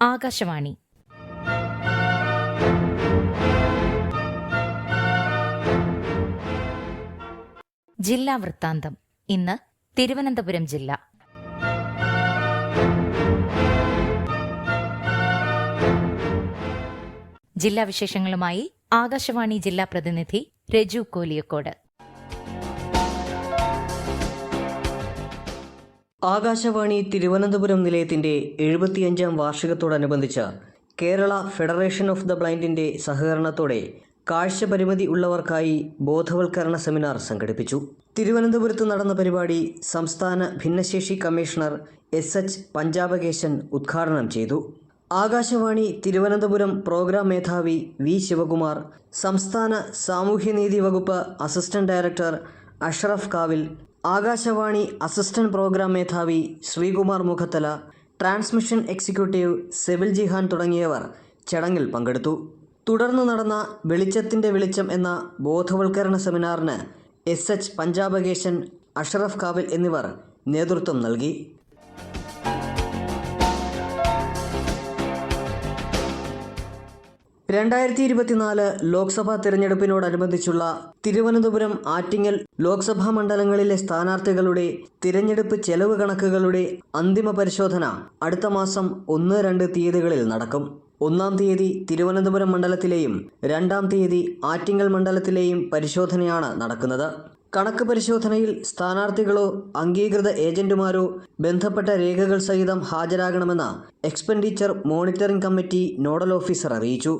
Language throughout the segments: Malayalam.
ആകാശവാണി. ജില്ലാ വൃത്താന്തം. ഇന്ന് തിരുവനന്തപുരം ജില്ല. ജില്ലാ വിശേഷങ്ങളുമായി ആകാശവാണി ജില്ലാ പ്രതിനിധി രജു കോലിയക്കോട്. ആകാശവാണി തിരുവനന്തപുരം നിലയത്തിന്റെ എഴുപത്തിയഞ്ചാം വാർഷികത്തോടനുബന്ധിച്ച് കേരള ഫെഡറേഷൻ ഓഫ് ദ ബ്ലൈൻഡിന്റെ സഹകരണത്തോടെ കാഴ്ച പരിമിതി ഉള്ളവർക്കായി ബോധവൽക്കരണ സെമിനാർ സംഘടിപ്പിച്ചു. തിരുവനന്തപുരത്ത് നടന്ന പരിപാടി സംസ്ഥാന ഭിന്നശേഷി കമ്മീഷണർ എസ് എച്ച് പഞ്ചാബകേശൻ ഉദ്ഘാടനം ചെയ്തു. ആകാശവാണി തിരുവനന്തപുരം പ്രോഗ്രാം മേധാവി വി ശിവകുമാർ സംസ്ഥാന സാമൂഹ്യനീതി വകുപ്പ് അസിസ്റ്റന്റ് ഡയറക്ടർ അഷ്റഫ് കാവിൽ ആകാശവാണി അസിസ്റ്റന്റ് പ്രോഗ്രാം മേധാവി ശ്രീകുമാർ മുഖത്തല ട്രാൻസ്മിഷൻ എക്സിക്യൂട്ടീവ് സെവിൽ ജിഹാൻ തുടങ്ങിയവർ ചടങ്ങിൽ പങ്കെടുത്തു. തുടർന്ന് നടന്ന വെളിച്ചത്തിന്റെ വെളിച്ചം എന്ന ബോധവൽക്കരണ സെമിനാറിന് എസ് എച്ച് പഞ്ചാബകേശൻ അഷറഫ് കാവിൽ എന്നിവർ നേതൃത്വം നൽകി. രണ്ടായിരത്തി ഇരുപത്തിനാല് ലോക്സഭാ തിരഞ്ഞെടുപ്പിനോടനുബന്ധിച്ചുള്ള തിരുവനന്തപുരം ആറ്റിങ്ങൽ ലോക്സഭാ മണ്ഡലങ്ങളിലെ സ്ഥാനാർത്ഥികളുടെ തിരഞ്ഞെടുപ്പ് ചെലവ് കണക്കുകളുടെ അന്തിമ പരിശോധന അടുത്ത മാസം ഒന്ന് രണ്ട് തീയതികളിൽ നടക്കും. ഒന്നാം തീയതി തിരുവനന്തപുരം മണ്ഡലത്തിലെയും രണ്ടാം തീയതി ആറ്റിങ്ങൽ മണ്ഡലത്തിലെയും പരിശോധനയാണ് നടക്കുന്നത്. കണക്ക് പരിശോധനയിൽ സ്ഥാനാർത്ഥികളോ അംഗീകൃത ഏജന്റുമാരോ ബന്ധപ്പെട്ട രേഖകൾ സഹിതം ഹാജരാകണമെന്ന expenditure monitoring committee nodal officer അറിയിച്ചു.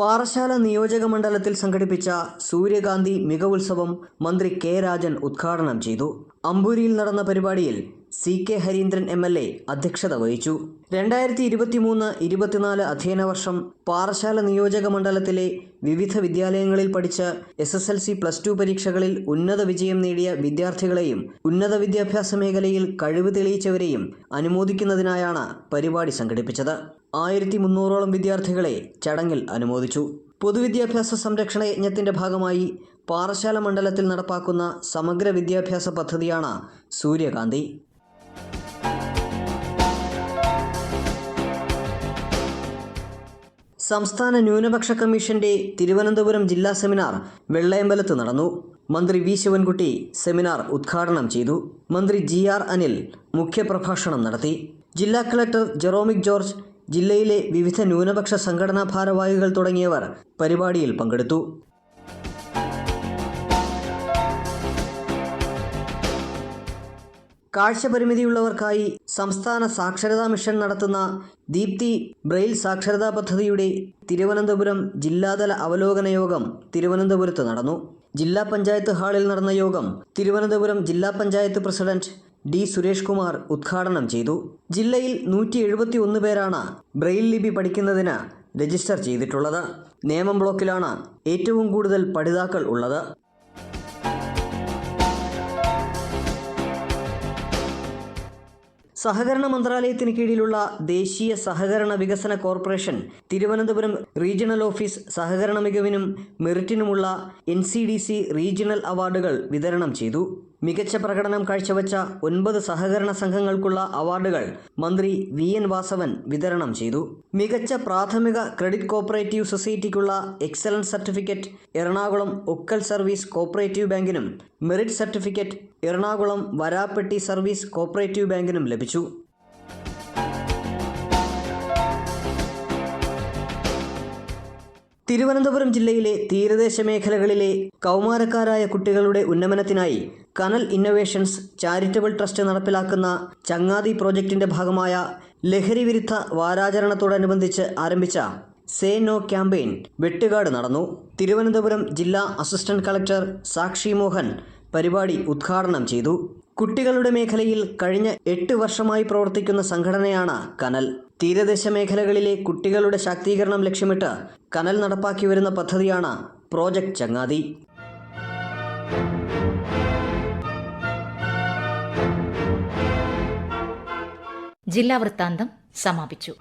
പാറശാല നിയോജക മണ്ഡലത്തിൽ സംഘടിപ്പിച്ച സൂര്യകാന്തി മികവുത്സവം മന്ത്രി കെ രാജൻ ഉദ്ഘാടനം ചെയ്തു. അമ്പൂരിയിൽ നടന്ന പരിപാടിയിൽ C K Harindran M L A അധ്യക്ഷത വഹിച്ചു. രണ്ടായിരത്തി ഇരുപത്തിമൂന്ന് ഇരുപത്തിനാല് അധ്യയന വർഷം പാറശാല നിയോജക മണ്ഡലത്തിലെ വിവിധ വിദ്യാലയങ്ങളിൽ പഠിച്ച S S L C plus two പരീക്ഷകളിൽ ഉന്നത വിജയം നേടിയ വിദ്യാർത്ഥികളെയും ഉന്നത വിദ്യാഭ്യാസ മേഖലയിൽ കഴിവ് തെളിയിച്ചവരെയും അനുമോദിക്കുന്നതിനായാണ് പരിപാടി സംഘടിപ്പിച്ചത്. ആയിരത്തി മുന്നൂറോളം വിദ്യാർത്ഥികളെ ചടങ്ങിൽ അനുമോദിച്ചു. പൊതുവിദ്യാഭ്യാസ സംരക്ഷണ യജ്ഞത്തിന്റെ ഭാഗമായി പാറശാല മണ്ഡലത്തിൽ നടപ്പാക്കുന്ന സമഗ്ര വിദ്യാഭ്യാസ പദ്ധതിയാണ് സൂര്യകാന്തി. സംസ്ഥാന ന്യൂനപക്ഷ കമ്മീഷന്റെ തിരുവനന്തപുരം ജില്ലാ സെമിനാർ വെള്ളയമ്പലത്ത് നടന്നു. മന്ത്രി വി. ശിവൻകുട്ടി സെമിനാർ ഉദ്ഘാടനം ചെയ്തു. മന്ത്രി ജി. ആർ. അനിൽ മുഖ്യപ്രഭാഷണം നടത്തി. ജില്ലാ കളക്ടർ ജെറോമിക് ജോർജ് ജില്ലയിലെ വിവിധ ന്യൂനപക്ഷ സംഘടനാ ഭാരവാഹികൾ തുടങ്ങിയവർ പരിപാടിയിൽ പങ്കെടുത്തു. കാഴ്ചപരിമിതിയുള്ളവർക്കായി സംസ്ഥാന സാക്ഷരതാ മിഷൻ നടത്തുന്ന ദീപ്തി ബ്രെയിൽ സാക്ഷരതാ പദ്ധതിയുടെ തിരുവനന്തപുരം ജില്ലാതല അവലോകന യോഗം തിരുവനന്തപുരത്ത് നടന്നു. ജില്ലാ പഞ്ചായത്ത് ഹാളിൽ നടന്ന യോഗം തിരുവനന്തപുരം ജില്ലാ പഞ്ചായത്ത് പ്രസിഡന്റ് ഡി സുരേഷ് കുമാർ ഉദ്ഘാടനം ചെയ്തു. ജില്ലയിൽ നൂറ്റി എഴുപത്തി ഒന്ന് പേരാണ് ബ്രെയിൽ ലിപി പഠിക്കുന്നതിന് രജിസ്റ്റർ ചെയ്തിട്ടുള്ളത്. നേമം ബ്ലോക്കിലാണ് ഏറ്റവും കൂടുതൽ പഠിതാക്കൾ ഉള്ളത്. സഹകരണ മന്ത്രാലയത്തിന് കീഴിലുള്ള ദേശീയ സഹകരണ വികസന കോർപ്പറേഷൻ തിരുവനന്തപുരം റീജിയണൽ ഓഫീസ് സഹകരണ മികവിനും മെറിറ്റിനുമുള്ള എൻ റീജിയണൽ അവാർഡുകൾ വിതരണം ചെയ്തു. മികച്ച പ്രകടനം കാഴ്ചവെച്ച ഒൻപത് സഹകരണ സംഘങ്ങൾക്കുള്ള അവാർഡുകൾ മന്ത്രി വി എൻ വാസവൻ വിതരണം ചെയ്തു. മികച്ച പ്രാഥമിക credit cooperative സൊസൈറ്റിക്കുള്ള excellence certificate Ernakulam Okkal service cooperative ബാങ്കിനും merit certificate Ernakulam Varappetty service cooperative ബാങ്കിനും ലഭിച്ചു. തിരുവനന്തപുരം ജില്ലയിലെ തീരദേശ മേഖലകളിലെ കൗമാരക്കാരായ കുട്ടികളുടെ ഉന്നമനത്തിനായി കനൽ ഇന്നൊവേഷൻസ് ചാരിറ്റബിൾ ട്രസ്റ്റ് നടപ്പിലാക്കുന്ന ചങ്ങാതി പ്രോജക്റ്റിന്റെ ഭാഗമായ ലഹരി വിരുദ്ധ വാരാചരണത്തോടനുബന്ധിച്ച് ആരംഭിച്ച സേ നോ ക്യാമ്പയിൻ വെട്ടുകാട് നടന്നു. തിരുവനന്തപുരം ജില്ലാ അസിസ്റ്റന്റ് കളക്ടർ സാക്ഷി മോഹൻ പരിപാടി ഉദ്ഘാടനം ചെയ്തു. കുട്ടികളുടെ മേഖലയിൽ കഴിഞ്ഞ എട്ട് വർഷമായി പ്രവർത്തിക്കുന്ന സംഘടനയാണ് കനൽ. തീരദേശ മേഖലകളിലെ കുട്ടികളുടെ ശാക്തീകരണം ലക്ഷ്യമിട്ട് കനൽ നടപ്പാക്കി വരുന്ന പദ്ധതിയാണ് പ്രോജക്റ്റ് ചങ്ങാതി. ജില്ലാ വൃത്താന്തം സമാപിച്ചു.